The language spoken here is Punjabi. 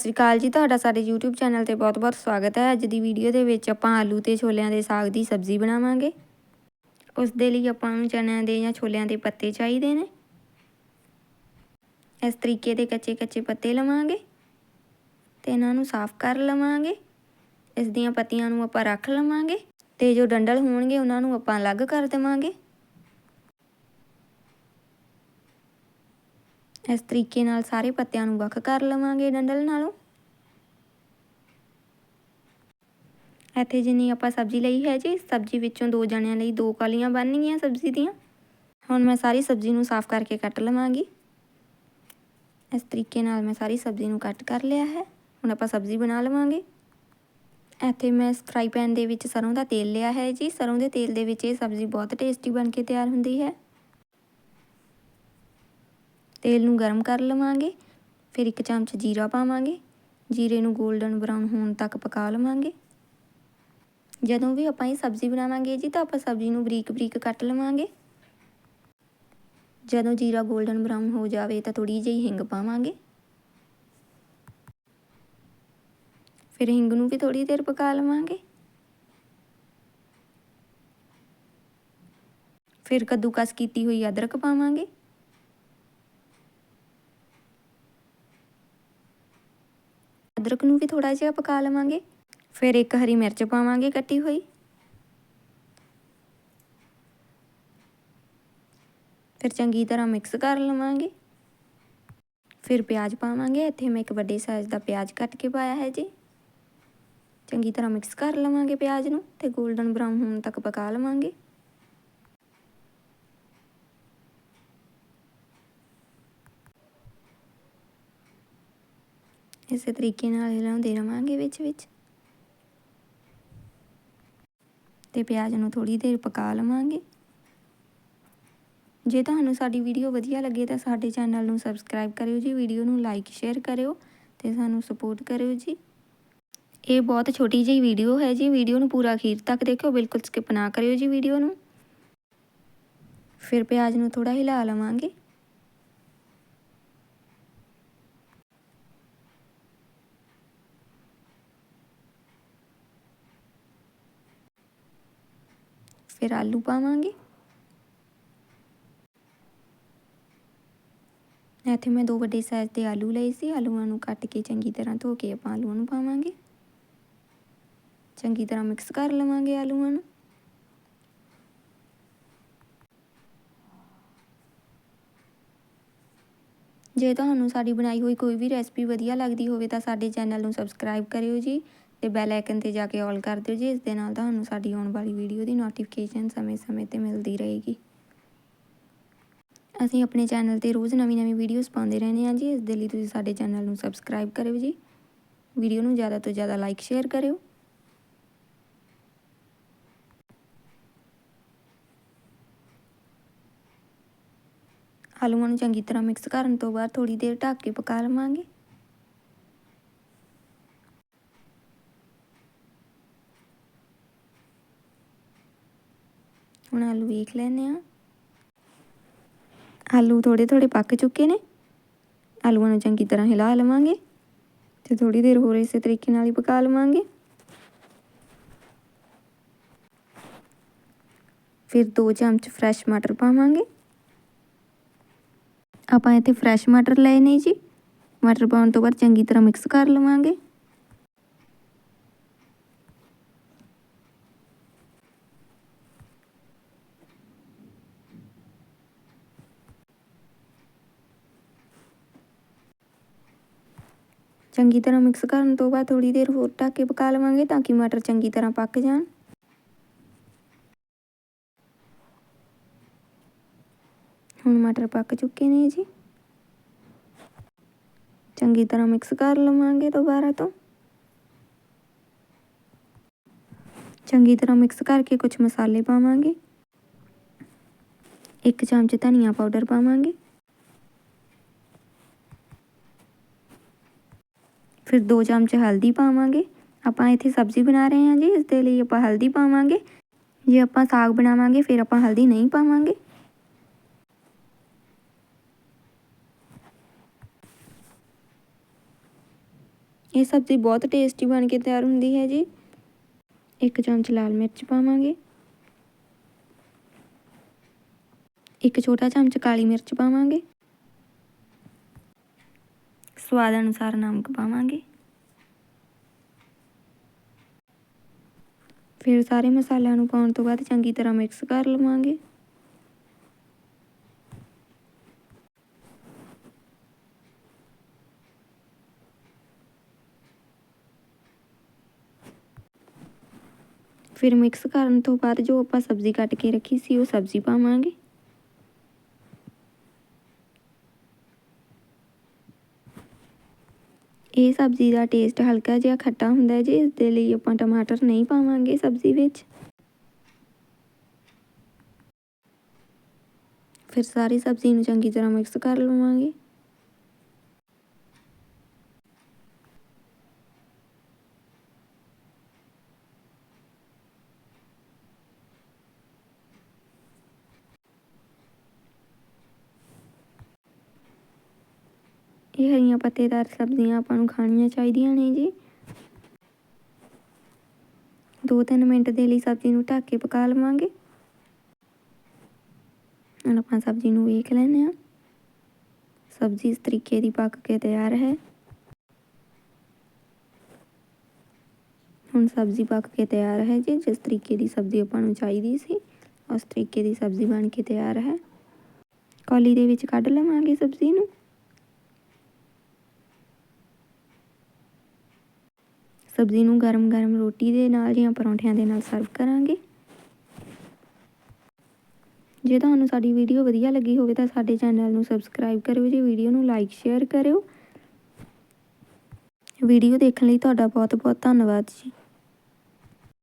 ਸਤਿ ਸ਼੍ਰੀ ਅਕਾਲ ਜੀ, ਤੁਹਾਡਾ ਸਾਡੇ YouTube ਚੈਨਲ ਤੇ ਬਹੁਤ-ਬਹੁਤ ਸਵਾਗਤ ਹੈ। ਅੱਜ ਦੀ ਵੀਡੀਓ ਦੇ ਵਿੱਚ ਆਪਾਂ ਆਲੂ ਤੇ ਛੋਲਿਆਂ ਦੇ ਸਾਗ ਦੀ ਸਬਜ਼ੀ ਬਣਾਵਾਂਗੇ। ਉਸ ਦੇ ਲਈ ਆਪਾਂ ਨੂੰ ਚਨਿਆਂ ਦੇ ਜਾਂ ਛੋਲਿਆਂ ਦੇ ਪੱਤੇ ਚਾਹੀਦੇ ਨੇ। ਇਸ ਤਰੀਕੇ ਦੇ ਕੱਚੇ-ਕੱਚੇ ਪੱਤੇ ਲਵਾਂਗੇ ਤੇ ਇਹਨਾਂ ਨੂੰ ਸਾਫ਼ ਕਰ ਲਵਾਂਗੇ। ਇਸ ਦੀਆਂ ਪੱਤੀਆਂ ਨੂੰ ਆਪਾਂ ਰੱਖ ਲਵਾਂਗੇ ਤੇ ਜੋ ਡੰਡਲ ਹੋਣਗੇ, ਉਹਨਾਂ ਨੂੰ ਆਪਾਂ ਅਲੱਗ ਕਰ ਦੇਵਾਂਗੇ। ਇਸ ਤਰੀਕੇ ਨਾਲ ਸਾਰੇ ਪੱਤਿਆਂ ਨੂੰ ਵੱਖ ਕਰ ਲਵਾਂਗੇ ਡੰਡਲ ਨਾਲੋਂ। ਇੱਥੇ ਜਿੰਨੀ ਆਪਾਂ ਸਬਜ਼ੀ ਲਈ ਹੈ ਜੀ, ਸਬਜ਼ੀ ਵਿੱਚੋਂ ਦੋ ਜਣਿਆਂ ਲਈ ਦੋ ਕਾਲੀਆਂ ਬਣਨਗੀਆਂ ਸਬਜ਼ੀ ਦੀਆਂ। ਹੁਣ ਮੈਂ ਸਾਰੀ ਸਬਜ਼ੀ ਨੂੰ ਸਾਫ਼ ਕਰਕੇ ਕੱਟ ਲਵਾਂਗੀ। ਇਸ ਤਰੀਕੇ ਨਾਲ ਮੈਂ ਸਾਰੀ ਸਬਜ਼ੀ ਨੂੰ ਕੱਟ ਕਰ ਲਿਆ ਹੈ। ਹੁਣ ਆਪਾਂ ਸਬਜ਼ੀ ਬਣਾ ਲਵਾਂਗੇ। ਇੱਥੇ ਮੈਂ ਫਰਾਈ ਪੈਨ ਦੇ ਵਿੱਚ ਸਰੋਂ ਦਾ ਤੇਲ ਲਿਆ ਹੈ ਜੀ। ਸਰੋਂ ਦੇ ਤੇਲ ਦੇ ਵਿੱਚ ਇਹ ਸਬਜ਼ੀ ਬਹੁਤ ਟੇਸਟੀ ਬਣ ਕੇ ਤਿਆਰ ਹੁੰਦੀ ਹੈ। ਤੇਲ ਨੂੰ ਗਰਮ ਕਰ ਲਵਾਂਗੇ, ਫਿਰ ਇੱਕ ਚਮਚ ਜੀਰਾ ਪਾਵਾਂਗੇ, ਜੀਰੇ ਨੂੰ 골ਡਨ ਬਰਾਊਨ ਹੋਣ ਤੱਕ ਪਕਾ ਲਵਾਂਗੇ। ਜਦੋਂ ਵੀ ਆਪਾਂ ਇਹ ਸਬਜ਼ੀ ਬਣਾਵਾਂਗੇ ਜੀ, ਤਾਂ ਆਪਾਂ ਸਬਜ਼ੀ ਨੂੰ ਬਰੀਕ ਬਰੀਕ ਕੱਟ ਲਵਾਂਗੇ। ਜਦੋਂ ਜੀਰਾ 골ਡਨ ਬਰਾਊਨ ਹੋ ਜਾਵੇ, ਤਾਂ ਥੋੜੀ ਜਿਹੀ ਹਿੰਗ ਪਾਵਾਂਗੇ। ਫਿਰ ਹਿੰਗ ਨੂੰ ਵੀ ਥੋੜੀ ਦੇਰ ਪਕਾ ਲਵਾਂਗੇ। ਫਿਰ ਕੱਦੂਕਸ ਕੀਤੀ ਹੋਈ ਅਦਰਕ ਪਾਵਾਂਗੇ। ਅਦਰਕ ਨੂੰ ਵੀ ਥੋੜਾ ਜਿਹਾ ਪਕਾ ਲਵਾਂਗੇ। ਫਿਰ ਇੱਕ ਹਰੀ ਮਿਰਚ ਪਾਵਾਂਗੇ ਕੱਟੀ ਹੋਈ। ਫਿਰ ਚੰਗੀ ਤਰ੍ਹਾਂ ਮਿਕਸ ਕਰ ਲਵਾਂਗੇ। ਫਿਰ ਪਿਆਜ਼ ਪਾਵਾਂਗੇ। ਇੱਥੇ ਮੈਂ ਇੱਕ ਵੱਡੇ ਸਾਈਜ਼ ਦਾ ਪਿਆਜ਼ ਕੱਟ ਕੇ ਪਾਇਆ ਹੈ ਜੀ। ਚੰਗੀ ਤਰ੍ਹਾਂ ਮਿਕਸ ਕਰ ਲਵਾਂਗੇ ਪਿਆਜ਼ ਨੂੰ ਤੇ 골ਡਨ ਬਰਾਊਨ ਹੋਣ ਤੱਕ ਪਕਾ ਲਵਾਂਗੇ। ਇਸੇ ਤਰੀਕੇ ਨਾਲ ਹਿਲਾਉਂਦੇ ਰਵਾਂਗੇ ਵਿੱਚ ਵਿੱਚ। ਤੇ ਪਿਆਜ਼ ਨੂੰ ਥੋੜੀ ਦੇਰ ਪਕਾ ਲਵਾਂਗੇ। ਜੇ ਤੁਹਾਨੂੰ ਸਾਡੀ ਵੀਡੀਓ ਵਧੀਆ ਲੱਗੇ ਤਾਂ ਸਾਡੇ ਚੈਨਲ ਨੂੰ ਸਬਸਕ੍ਰਾਈਬ ਕਰਿਓ ਜੀ, ਵੀਡੀਓ ਨੂੰ ਲਾਈਕ, ਸ਼ੇਅਰ ਕਰਿਓ ਤੇ ਸਾਨੂੰ ਸਪੋਰਟ ਕਰਿਓ ਜੀ। ਇਹ ਬਹੁਤ ਛੋਟੀ ਜਿਹੀ ਵੀਡੀਓ ਹੈ ਜੀ, ਵੀਡੀਓ ਨੂੰ ਪੂਰਾ ਅਖੀਰ ਤੱਕ ਦੇਖਿਓ, ਬਿਲਕੁਲ ਸਕਿਪ ਨਾ ਕਰਿਓ ਜੀ ਵੀਡੀਓ ਨੂੰ। ਫਿਰ ਪਿਆਜ਼ ਨੂੰ ਥੋੜਾ ਹਿਲਾ ਲਵਾਂਗੇ। ਫਿਰ ਆਲੂ ਪਾਵਾਂਗੇ। ਇੱਥੇ ਮੈਂ ਦੋ ਵੱਡੇ ਸਾਈਜ਼ ਦੇ ਆਲੂ ਲਏ ਸੀ। ਆਲੂਆਂ ਨੂੰ ਕੱਟ ਕੇ ਚੰਗੀ ਤਰ੍ਹਾਂ ਧੋ ਕੇ ਆਪਾਂ ਆਲੂਆਂ ਨੂੰ ਪਾਵਾਂਗੇ। ਚੰਗੀ ਤਰ੍ਹਾਂ ਮਿਕਸ ਕਰ ਲਵਾਂਗੇ ਆਲੂਆਂ ਨੂੰ। ਜੇ ਤੁਹਾਨੂੰ ਸਾਡੀ ਬਣਾਈ ਹੋਈ ਕੋਈ ਵੀ ਰੈਸਪੀ ਵਧੀਆ ਲੱਗਦੀ ਹੋਵੇ ਤਾਂ ਸਾਡੇ ਚੈਨਲ ਨੂੰ ਸਬਸਕ੍ਰਾਈਬ ਕਰਿਓ ਜੀ। ਤੇ ਬੈਲ ਆਈਕਨ ਤੇ ਜਾ ਕੇ ਆਲ ਕਰ ਦਿਓ ਜੀ, ਇਸ ਦੇ ਨਾਲ ਤੁਹਾਨੂੰ ਸਾਡੀ ਆਉਣ ਵਾਲੀ ਵੀਡੀਓ ਦੀ ਨੋਟੀਫਿਕੇਸ਼ਨ ਸਮੇਂ-ਸਮੇਂ ਤੇ ਮਿਲਦੀ ਰਹੇਗੀ। ਅਸੀਂ ਆਪਣੇ ਚੈਨਲ ਤੇ ਰੋਜ਼ ਨਵੀਂ-ਨਵੀਂ ਵੀਡੀਓਜ਼ ਪਾਉਂਦੇ ਰਹਿੰਦੇ ਹਾਂ ਜੀ, ਇਸ ਦੇ ਲਈ ਤੁਸੀਂ ਸਾਡੇ ਚੈਨਲ ਨੂੰ ਸਬਸਕ੍ਰਾਈਬ ਕਰਿਓ ਜੀ। ਵੀਡੀਓ ਨੂੰ ਜ਼ਿਆਦਾ ਤੋਂ ਜ਼ਿਆਦਾ ਲਾਈਕ ਸ਼ੇਅਰ ਕਰਿਓ। ਆਲੂਆਂ ਨੂੰ ਚੰਗੀ ਤਰ੍ਹਾਂ ਮਿਕਸ ਕਰਨ ਤੋਂ ਬਾਅਦ ਥੋੜੀ ਦੇਰ ਢੱਕ ਕੇ ਪਕਾ ਲਵਾਂਗੇ। ਹੁਣ ਆਲੂ ਵੇਖ ਲੈਨੇ ਆ ਆਲੂ ਥੋੜੇ ਥੋੜੇ ਪੱਕ ਚੁੱਕੇ ਨੇ। ਆਲੂਆਂ ਨੂੰ ਚੰਗੀ ਤਰ੍ਹਾਂ ਹਿਲਾ ਲਵਾਂਗੇ ਤੇ ਥੋੜੀ ਦੇਰ ਹੋਰ ਇਸੇ ਤਰੀਕੇ ਨਾਲ ਹੀ ਪਕਾ ਲਵਾਂਗੇ। ਫਿਰ 2 ਚਮਚ ਫਰੈਸ਼ ਮਟਰ ਪਾਵਾਂਗੇ। ਆਪਾਂ ਇੱਥੇ ਫਰੈਸ਼ ਮਟਰ ਲਏ ਨੇ ਜੀ। ਮਟਰ ਪਾਉਣ ਤੋਂ ਬਾਅਦ ਚੰਗੀ ਤਰ੍ਹਾਂ ਮਿਕਸ ਕਰ ਲਵਾਂਗੇ। ਚੰਗੀ ਤਰ੍ਹਾਂ ਮਿਕਸ ਕਰਨ ਤੋਂ ਬਾਅਦ ਥੋੜੀ ਦੇਰ ਹੋਰ ਢੱਕ ਕੇ ਪਕਾ ਲਵਾਂਗੇ ਤਾਂ ਕਿ ਮਟਰ ਚੰਗੀ ਤਰ੍ਹਾਂ ਪੱਕ ਜਾਣ। ਹੁਣ ਮਟਰ ਪੱਕ ਚੁੱਕੇ ਨੇ ਜੀ। ਚੰਗੀ ਤਰ੍ਹਾਂ ਮਿਕਸ ਕਰ ਲਵਾਂਗੇ ਦੁਬਾਰਾ ਤੋਂ। ਚੰਗੀ ਤਰ੍ਹਾਂ ਮਿਕਸ ਕਰਕੇ ਕੁਝ ਮਸਾਲੇ ਪਾਵਾਂਗੇ। ਇੱਕ ਚਮਚ ਧਨੀਆ ਪਾਊਡਰ ਪਾਵਾਂਗੇ। ਫਿਰ 2 ਚਮਚ ਹਲਦੀ ਪਾਵਾਂਗੇ। ਆਪਾਂ ਇੱਥੇ ਸਬਜ਼ੀ ਬਣਾ ਰਹੇ ਹਾਂ ਜੀ, ਇਸ ਦੇ ਲਈ ਆਪਾਂ ਹਲਦੀ ਪਾਵਾਂਗੇ। ਜੇ ਆਪਾਂ ਸਾਗ ਬਣਾਵਾਂਗੇ, ਫਿਰ ਆਪਾਂ ਹਲਦੀ ਨਹੀਂ ਪਾਵਾਂਗੇ। ਇਹ ਸਬਜ਼ੀ ਬਹੁਤ ਟੇਸਟੀ ਬਣ ਕੇ ਤਿਆਰ ਹੁੰਦੀ ਹੈ ਜੀ। ਇੱਕ ਚਮਚ ਲਾਲ ਮਿਰਚ ਪਾਵਾਂਗੇ। ਇੱਕ ਛੋਟਾ ਚਮਚ ਕਾਲੀ ਮਿਰਚ ਪਾਵਾਂਗੇ। ਸਵਾਦ ਅਨੁਸਾਰ ਨਮਕ ਪਾਵਾਂਗੇ। ਫਿਰ ਸਾਰੇ ਮਸਾਲਿਆਂ ਨੂੰ ਪਾਉਣ ਤੋਂ ਬਾਅਦ ਚੰਗੀ ਤਰ੍ਹਾਂ ਮਿਕਸ ਕਰ ਲਵਾਂਗੇ। ਫਿਰ ਮਿਕਸ ਕਰਨ ਤੋਂ ਬਾਅਦ ਜੋ ਆਪਾਂ ਸਬਜ਼ੀ ਕੱਟ ਕੇ ਰੱਖੀ ਸੀ ਉਹ ਸਬਜ਼ੀ ਪਾਵਾਂਗੇ। ਇਹ ਸਬਜ਼ੀ ਦਾ ਟੇਸਟ ਹਲਕਾ ਜਿਹਾ ਖੱਟਾ ਹੁੰਦਾ ਹੈ ਜੀ ਇਸ ਦੇ ਲਈ ਆਪਾਂ ਟਮਾਟਰ ਨਹੀਂ ਪਾਵਾਂਗੇ ਸਬਜ਼ੀ ਵਿੱਚ। ਫਿਰ ਸਾਰੀ ਸਬਜ਼ੀ ਨੂੰ ਚੰਗੀ ਤਰ੍ਹਾਂ ਮਿਕਸ ਕਰ ਲਵਾਂਗੇ। ਇਹ ਹਰੀਆਂ ਪੱਤੇਦਾਰ ਸਬਜ਼ੀਆਂ ਆਪਾਂ ਨੂੰ ਖਾਣੀਆਂ ਚਾਹੀਦੀਆਂ ਨੇ ਜੀ। 2-3 ਮਿੰਟ ਦੇ ਲਈ ਸਬਜ਼ੀ ਨੂੰ ਢੱਕ ਕੇ ਪਕਾ ਲਵਾਂਗੇ। ਹੁਣ ਆਪਾਂ ਸਬਜ਼ੀ ਨੂੰ ਵੇਖ ਲੈਂਦੇ ਹਾਂ। ਸਬਜ਼ੀ ਇਸ ਤਰੀਕੇ ਦੀ ਪੱਕ ਕੇ ਤਿਆਰ ਹੈ। ਹੁਣ ਸਬਜ਼ੀ ਪੱਕ ਕੇ ਤਿਆਰ ਹੈ ਜੀ, ਜਿਸ ਤਰੀਕੇ ਦੀ ਸਬਜ਼ੀ ਆਪਾਂ ਨੂੰ ਚਾਹੀਦੀ ਸੀ, ਉਸ ਤਰੀਕੇ ਦੀ ਸਬਜ਼ੀ ਬਣ ਕੇ ਤਿਆਰ ਹੈ। ਕੌਲੀ ਦੇ ਵਿੱਚ ਕੱਢ ਲਵਾਂਗੇ ਸਬਜ਼ੀ ਨੂੰ। ਸਬਜ਼ੀ ਨੂੰ ਗਰਮ-ਗਰਮ ਰੋਟੀ ਦੇ ਨਾਲ ਜਾਂ ਪਰੌਂਠਿਆਂ ਦੇ ਨਾਲ ਸਰਵ ਕਰਾਂਗੇ। ਜੇ ਤੁਹਾਨੂੰ ਸਾਡੀ ਵੀਡੀਓ ਵਧੀਆ ਲੱਗੀ ਹੋਵੇ ਤਾਂ ਸਾਡੇ ਚੈਨਲ ਨੂੰ ਸਬਸਕ੍ਰਾਈਬ ਕਰਿਓ ਜੀ, ਵੀਡੀਓ ਨੂੰ ਲਾਈਕ, ਸ਼ੇਅਰ ਕਰਿਓ। ਵੀਡੀਓ ਦੇਖਣ ਲਈ ਤੁਹਾਡਾ ਬਹੁਤ ਬਹੁਤ ਧੰਨਵਾਦ ਜੀ।